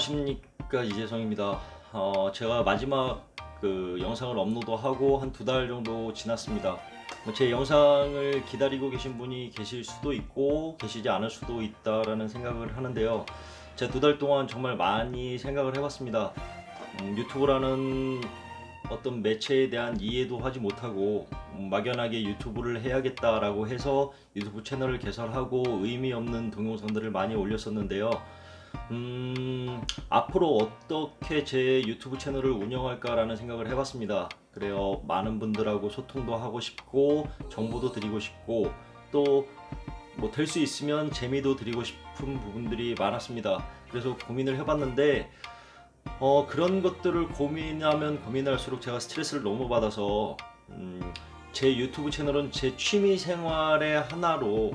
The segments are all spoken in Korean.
안녕하십니까 이재성입니다. 어, 제가 마지막 그 영상을 업로드하고 한 두 달 정도 지났습니다. 뭐제 영상을 기다리고 계신 분이 계실 수도 있고 계시지 않을 수도 있다라는 생각을 하는데요. 제가 두 달 동안 정말 많이 생각을 해봤습니다. 음, 유튜브라는 어떤 매체에 대한 이해도 하지 못하고 음, 막연하게 유튜브를 해야겠다라고 해서 유튜브 채널을 개설하고 의미 없는 동영상들을 많이 올렸었는데요. 음, 앞으로 어떻게 제 유튜브 채널을 운영할까라는 생각을 해봤습니다. 그래요. 많은 분들하고 소통도 하고 싶고, 정보도 드리고 싶고, 또, 뭐, 될 수 있으면 재미도 드리고 싶은 부분들이 많았습니다. 그래서 고민을 해봤는데, 어, 그런 것들을 고민하면 고민할수록 제가 스트레스를 너무 받아서, 음, 제 유튜브 채널은 제 취미 생활의 하나로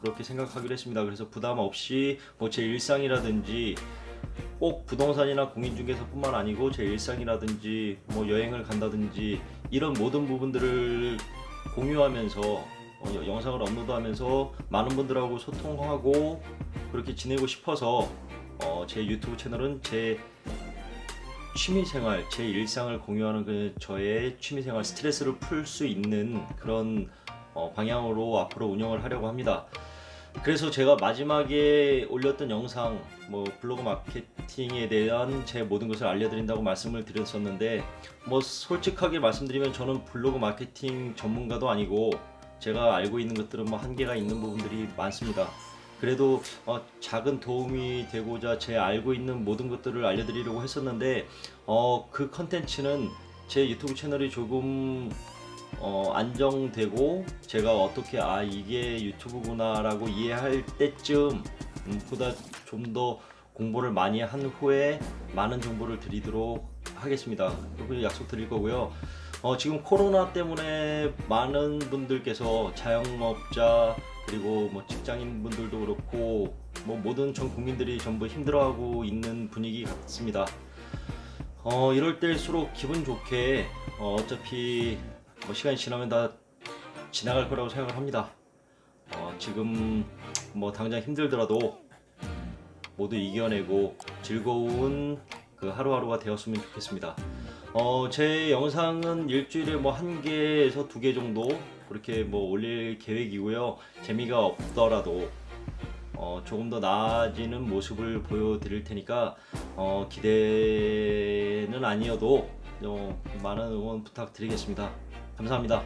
그렇게 생각하기로 했습니다. 그래서 부담 없이 뭐 제 일상이라든지 꼭 부동산이나 공인중개사뿐만 아니고 제 일상이라든지 뭐 여행을 간다든지 이런 모든 부분들을 공유하면서 어, 여- 영상을 업로드하면서 많은 분들하고 소통하고 그렇게 지내고 싶어서 어, 제 유튜브 채널은 제 취미생활, 제 일상을 공유하는 그 저의 취미생활 스트레스를 풀 수 있는 그런 어, 방향으로 앞으로 운영을 하려고 합니다. 그래서 제가 마지막에 올렸던 영상, 뭐 블로그 마케팅에 대한 제 모든 것을 알려드린다고 말씀을 드렸었는데, 뭐 솔직하게 말씀드리면 저는 블로그 마케팅 전문가도 아니고 제가 알고 있는 것들은 뭐 한계가 있는 부분들이 많습니다. 그래도 어, 작은 도움이 되고자 제 알고 있는 모든 것들을 알려드리려고 했었는데, 어, 그 컨텐츠는 제 유튜브 채널이 조금 어, 안정되고 제가 어떻게 아 이게 유튜브구나 라고 이해할 때쯤 음, 보다 좀 더 공부를 많이 한 후에 많은 정보를 드리도록 하겠습니다. 그리고 약속 드릴 거고요. 어, 지금 코로나 때문에 많은 분들께서 자영업자 그리고 뭐 직장인 분들도 그렇고 뭐 모든 전 국민들이 전부 힘들어하고 있는 분위기 같습니다. 어, 이럴 때일수록 기분 좋게 어, 어차피 뭐 시간이 지나면 다 지나갈 거라고 생각을 합니다. 어, 지금 뭐 당장 힘들더라도 모두 이겨내고 즐거운 그 하루하루가 되었으면 좋겠습니다. 어, 제 영상은 일주일에 뭐 한 개에서 두 개 정도 그렇게 뭐 올릴 계획이고요. 재미가 없더라도 어, 조금 더 나아지는 모습을 보여드릴 테니까 어, 기대는 아니어도 어, 많은 응원 부탁드리겠습니다. 감사합니다.